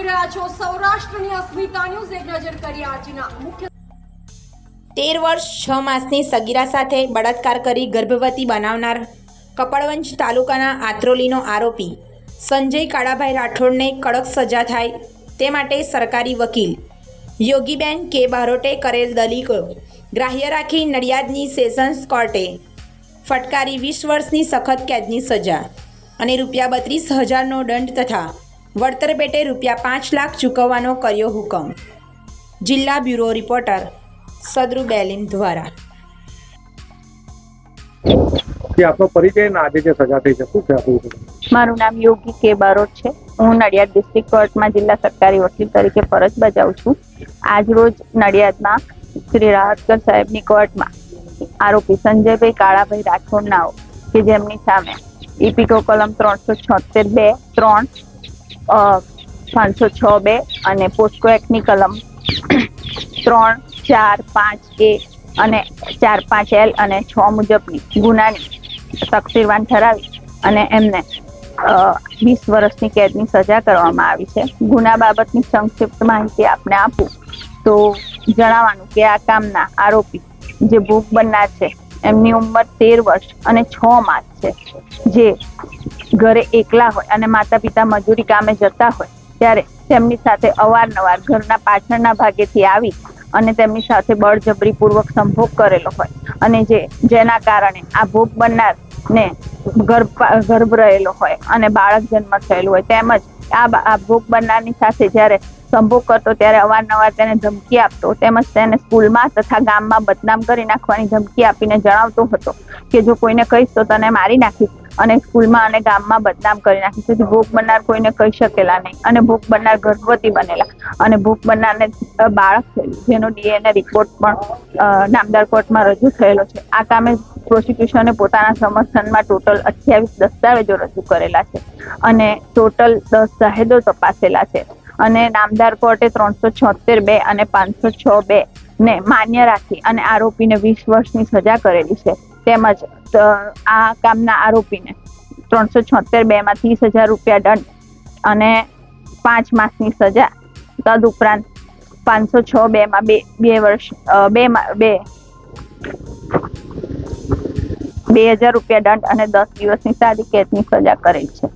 જોઈ રહ્યા છો, સૌરાષ્ટ્રની અસ્મિતા ન્યૂઝ એક નજર કરી આજના મુખ્ય તેર વર્ષ, છ માસની સગીરા સાથે બળાત્કાર કરી ગર્ભવતી બનાવનાર કપડવંજ તાલુકાના આત્રોલીનો આરોપી સંજય કાળાભાઈ રાઠોડને કડક સજા થાય તે માટે સરકારી વકીલ યોગીબેન કે બારોટે કરેલ દલીલો ગ્રાહ્ય રાખી નડિયાદની સેશન્સ કોર્ટે ફટકારી વીસ વર્ષની સખત કેદની સજા અને રૂપિયા બત્રીસ હજારનો દંડ તથા વળતર પેટે રૂપિયા પાંચ લાખ ચૂકવવાનો કર્યો હુકમ. જિલ્લા બ્યુરો રિપોર્ટર સદરુ બેલીમ દ્વારા. આપનો પરિચય ને આજે જે સજા થઈ છે શું છે આપણું મારું નામ યોગી કે બારોટ છે. હું નડિયાદ ડિસ્ટ્રિક્ટ કોર્ટમાં જિલ્લા સરકારી વકીલ તરીકે ફરજ બજાવું છું. આજ રોજ નડિયાદમાં શ્રી રાહતકર સાહેબની કોર્ટમાં આરોપી સંજયભાઈ કાળાભાઈ રાઠોડનાઓ કે જેમની સામે ઈપીકો કલમ ત્રણસો છોતેર બે ત્રણ પાંચસો છ બે અને પોસ્કો કલમ ત્રણ, ચાર, પાંચ, એ અને ચાર, પાંચ, એલ અને છ મુજબની ગુનાની તકસીરવાન ઠરાવી અને એમને વીસ વર્ષની કેદની સજા કરવામાં આવી છે. ગુના બાબતની સંક્ષિપ્ત માહિતી આપને આપું તો જણાવવાનું કે આ કામના આરોપી જે ભૂખ બનનાર છે, એમની ઉંમર તેર વર્ષ અને છ માસ છે, જે ઘરે એકલા હોય અને માતા પિતા મજૂરી કામે જતા હોય, ત્યારે તેમની સાથે અવારનવાર ઘરના પાછળના ભાગેથી આવી અને તેમની સાથે બળજબરીપૂર્વક સંભોગ કરેલો હોય. અને જે, જેના કારણે આ ભોગ બનનાર ને ગર્ભ ગર્ભ રહેલો હોય અને બાળક જન્મ થયેલું હોય. તેમજ આ ભોગ બનનારની સાથે જ્યારે સંભોગ કરતો ત્યારે અવારનવાર તેને ધમકી આપતો, તેમજ તેને સ્કૂલમાં તથા ગામમાં બદનામ કરી નાખવાની ધમકી આપીને જણાવતો હતો કે જો કોઈને કહીશ તો તને મારી નાખીશ. અને સ્કૂલમાં અને ગામમાં બદનામ કરી નાખી. તેથી ભોગ બનનાર કોઈને કહી શકેલા નહીં. અને ભોગ બનનાર ગર્ભવતી બનેલા. અને ભોગ બનનારને બાળક થયેલું. જેનો ડીએનએ રિપોર્ટ પણ નામદાર કોર્ટમાં રજૂ થયેલો છે. આ કામે પ્રોસિક્યુશને પોતાના સમર્થનમાં ટોટલ અઠ્યાવીસ દસ્તાવેજો રજૂ કરેલા છે. અને ટોટલ દસ જાહેદો તપાસેલા છે. અને નામદાર કોર્ટે ત્રણસો છોતેર બે અને પાંચસો છ બે ને માન્ય રાખી અને આરોપીને વીસ વર્ષની સજા કરેલી છે. તેમજ આ કામના આરોપીને ત્રણસો છોતેર બે માં ત્રીસ હજાર રૂપિયા દંડ અને પાંચ માસની સજા. તદ ઉપરાંત પાંચસો છ બે માં બે બે વર્ષ બે બે બે હજાર રૂપિયા દંડ અને દસ દિવસની સાદી કેદની સજા કરેલ છે.